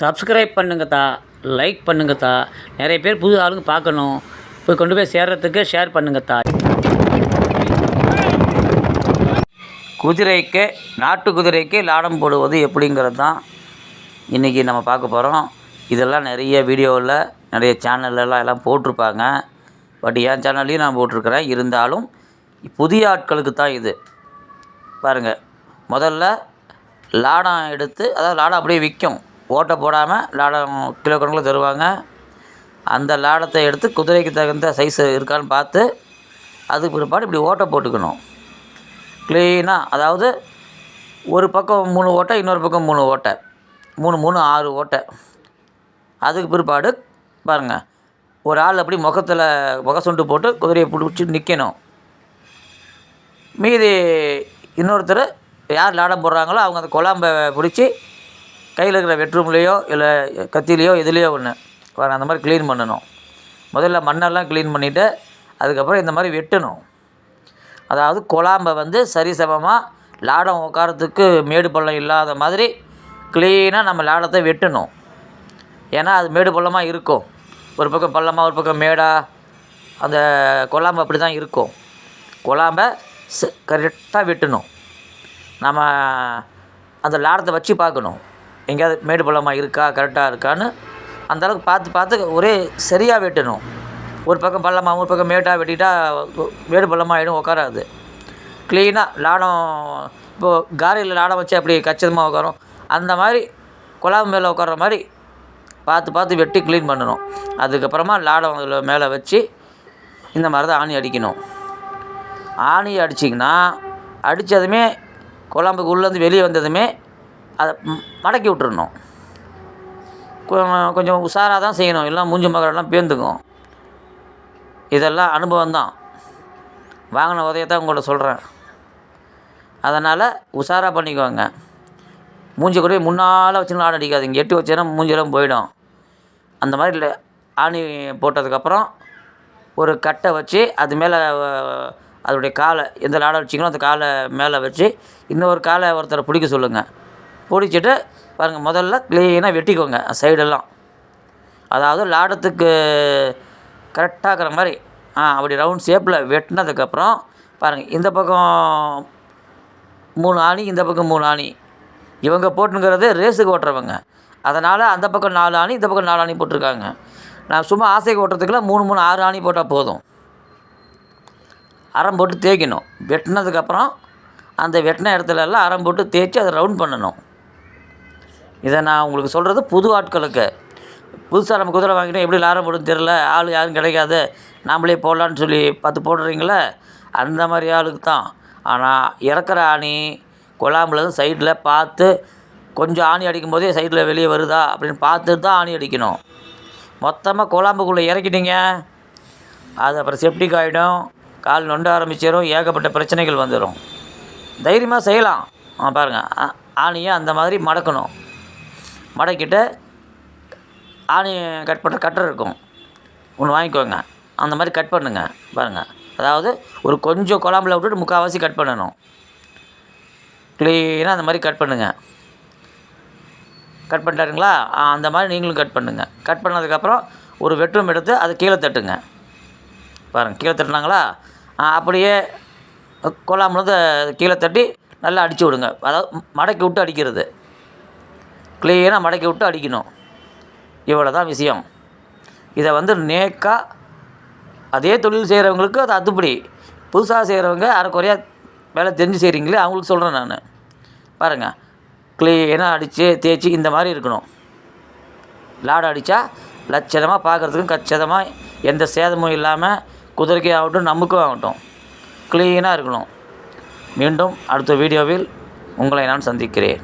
Subscribe பண்ணுங்கத்தா like பண்ணுங்கத்தா. நிறைய பேர் புது ஆளுங்க பார்க்கணும். போய் கொண்டு போய் சேர்கிறதுக்கு ஷேர் பண்ணுங்கத்தா. குதிரைக்கு நாட்டு குதிரைக்கு லாடம் போடுவது எப்படிங்கிறது தான் இன்றைக்கி நம்ம பார்க்க போகிறோம் இதெல்லாம் நிறைய வீடியோவில் நிறைய சேனல்லலாம் எல்லாம் போட்டிருப்பாங்க. பட் என் சேனல்லையும் நான் போட்டிருக்கிறேன். இருந்தாலும் புதிய ஆட்களுக்கு தான் இது. பாருங்கள் முதல்ல லாடம் எடுத்து அதாவது லாடம் அப்படியே விற்கும். ஓட்டை போடாமல் லாடம் கிலோ கணக்கில் தருவாங்க. அந்த லாடத்தை எடுத்து குதிரைக்கு தகுந்த சைஸ் இருக்கான்னு பார்த்து அதுக்கு பிற்பாடு இப்படி ஓட்டை போட்டுக்கணும். க்ளீனாக அதாவது ஒரு பக்கம் மூணு ஓட்டை இன்னொரு பக்கம் மூணு ஓட்டை. மூணு மூணு ஆறு ஓட்டை. அதுக்கு பிற்பாடு பாருங்கள் ஒரு ஆள் அப்படி முகத்தில் முக சுண்டு போட்டு குதிரையை பிடிச்சி நிற்கணும் மீதி இன்னொருத்தர் யார் லாடம் போடுறாங்களோ அவங்க அந்த குழாம்பை பிடிச்சி கையில் இருக்கிற வெட்ரூம்லேயோ இல்லை கத்திலேயோ எதுலேயோ ஒன்று பாருங்க அந்த மாதிரி க்ளீன் பண்ணணும். முதல்ல மண்ணெல்லாம் க்ளீன் பண்ணிவிட்டு அதுக்கப்புறம் இந்த மாதிரி வெட்டணும். அதாவது குழாம்பை வந்து சரிசமமாக லாடம் உட்காரத்துக்கு மேடு பள்ளம் இல்லாத மாதிரி க்ளீனாக நம்ம லாடத்தை வெட்டணும். ஏன்னா அது மேடு பள்ளமாக இருக்கும். ஒரு பக்கம் பள்ளமாக ஒரு பக்கம் மேடாக அந்த குழாம்பு அப்படி தான் இருக்கும். குழாம்பை ச கரெக்டாக வெட்டணும். நம்ம அந்த லாடத்தை வச்சு பார்க்கணும். எங்கேயாவது மேடு பள்ளமாக இருக்கா கரெக்டாக இருக்கான்னு அந்தளவுக்கு பார்த்து பார்த்து ஒரே சரியாக வெட்டணும். ஒரு பக்கம் பள்ளமாக ஒரு பக்கம் மேட்டாக வெட்டிட்டா மேடு பள்ளமாக ஆகிடும் உட்காராது க்ளீனாக லாடம் இப்போது காரியில் லாடம் வச்சு அப்படி கச்சிதமாக உட்காரும் அந்த மாதிரி குழாவு மேலே உட்கார்ற மாதிரி பார்த்து பார்த்து வெட்டி க்ளீன் பண்ணணும். அதுக்கப்புறமா லாடம் அதில் மேலே வச்சு இந்த மாதிரி தான் ஆணி அடிக்கணும். ஆணி அடிச்சிங்கன்னா அடித்ததுமே குழம்புக்கு உள்ளேருந்து வெளியே வந்ததுமே அதை மடக்கி விட்டுறணும். கொஞ்சம் உஷாராக தான் செய்யணும். எல்லாம் மூஞ்சி மகரெல்லாம் பேர்ந்துக்கும் இதெல்லாம் அனுபவம் தான். வாங்கின உதவியை தான் உங்கள்கிட்ட சொல்கிறேன் அதனால் உஷாராக பண்ணிக்கோங்க. மூஞ்சி கூட முன்னால் வச்சுன்னு ஆணி அடிக்காதீங்க. எட்டு வச்சேன்னா மூஞ்சிலாம் போயிடும். அந்த மாதிரி இல்லை ஆணி போட்டதுக்கப்புறம் ஒரு கட்டை வச்சு அது மேலே அதோடைய காலை எந்த லாடை வச்சிங்களோ அந்த காலை மேலே வச்சு இன்னொரு காலை ஒருத்தரை பிடிக்க சொல்லுங்கள் பிடிச்சிட்டு பாருங்கள் முதல்ல க்ளீனாக வெட்டிக்கோங்க சைடெல்லாம் அதாவது லாடத்துக்கு கரெக்டாக இருக்கிற மாதிரி ஆ அப்படி ரவுண்ட் ஷேப்பில் வெட்டினதுக்கப்புறம் பாருங்கள் இந்த பக்கம் மூணு ஆணி இந்த பக்கம் மூணு ஆணி. இவங்க போட்டுங்கிறது ரேஸுக்கு ஓட்டுறவங்க. அதனால் அந்த பக்கம் நாலு ஆணி இந்த பக்கம் நாலு ஆணி போட்டிருக்காங்க. நான் சும்மா ஆசைக்கு ஓட்டுறதுக்குலாம் மூணு மூணு ஆறு ஆணி போட்டால் போதும். அரம் போட்டு தேய்க்கணும். வெட்டினதுக்கப்புறம் அந்த வெட்டின இடத்துல எல்லாம் அரம் போட்டு தேய்ச்சி அதை ரவுண்ட் பண்ணணும். இதை நான் உங்களுக்கு சொல்கிறது புது ஆட்களுக்கு. புதுசாக நம்ம குதிரை வாங்கிட்டோம் எப்படி லாரம் போடும் தெரில ஆள் யாரும் கிடைக்காது. நாமளே போடலான்னு சொல்லி பார்த்து போடுறீங்களே? அந்த மாதிரி ஆளுக்கு தான். ஆனால் இறக்குற ஆணி குழாம்புலேருந்து சைடில் பார்த்து கொஞ்சம் ஆணி அடிக்கும் போதே சைடில் வெளியே வருதா அப்படின்னு பார்த்துட்டு தான் ஆணி அடிக்கணும். மொத்தமாக குழாம்புக்குள்ளே இறக்கிட்டீங்க. அது அப்புறம் செப்டிக் ஆகிடும் கால் நொண்ட ஆரம்பிச்சிடும் ஏகப்பட்ட பிரச்சனைகள் வந்துடும் தைரியமாக செய்யலாம். ஆ பாருங்கள் ஆ- ஆணியை அந்த மாதிரி மடக்கணும். மடக்கிட்டு ஆணி கட் பண்ணுற கட்டர் இருக்கும். ஒன்று வாங்கிக்கோங்க. அந்த மாதிரி கட் பண்ணுங்க. பாருங்கள் அதாவது ஒரு கொஞ்சம் குழம்புல விட்டுட்டு முக்கால்வாசி கட் பண்ணணும். க்ளீனாக அந்த மாதிரி கட் பண்ணுங்கள் கட் பண்ணிட்டாருங்களா? அந்த மாதிரி நீங்களும் கட் பண்ணுங்கள் கட் பண்ணதுக்கப்புறம் ஒரு வெட்டும் எடுத்து அதை கீழே தட்டுங்க. பாருங்கள் கீழே தட்டினாங்களா? அப்படியே குழாம்புலேருந்து கீழே தட்டி நல்லா அடித்து விடுங்க. அதாவது மடக்கி விட்டு அடிக்கிறது. க்ளீனாக மடக்கி விட்டு அடிக்கணும். இவ்வளோ தான் விஷயம். இதை வந்து நேக்காக அதே தொழில் செய்கிறவங்களுக்கு அது அத்துப்படி புதுசாக செய்கிறவங்க அரைக்குறையாக வேலை தெரிஞ்சு செய்கிறீங்களே அவங்களுக்கு சொல்கிறேன் நான். பாருங்கள் க்ளீனாக அடித்து தேய்ச்சி இந்த மாதிரி இருக்கணும். லாடம் அடித்தா லட்சணமாக பார்க்குறதுக்கும் கச்சிதமாக எந்த சேதமும் இல்லாமல் குதிரைக்கே ஆகட்டும் நமக்கும் ஆகட்டும். க்ளீனாக இருக்கணும். மீண்டும் அடுத்த வீடியோவில் உங்களை நான் சந்திக்கிறேன்.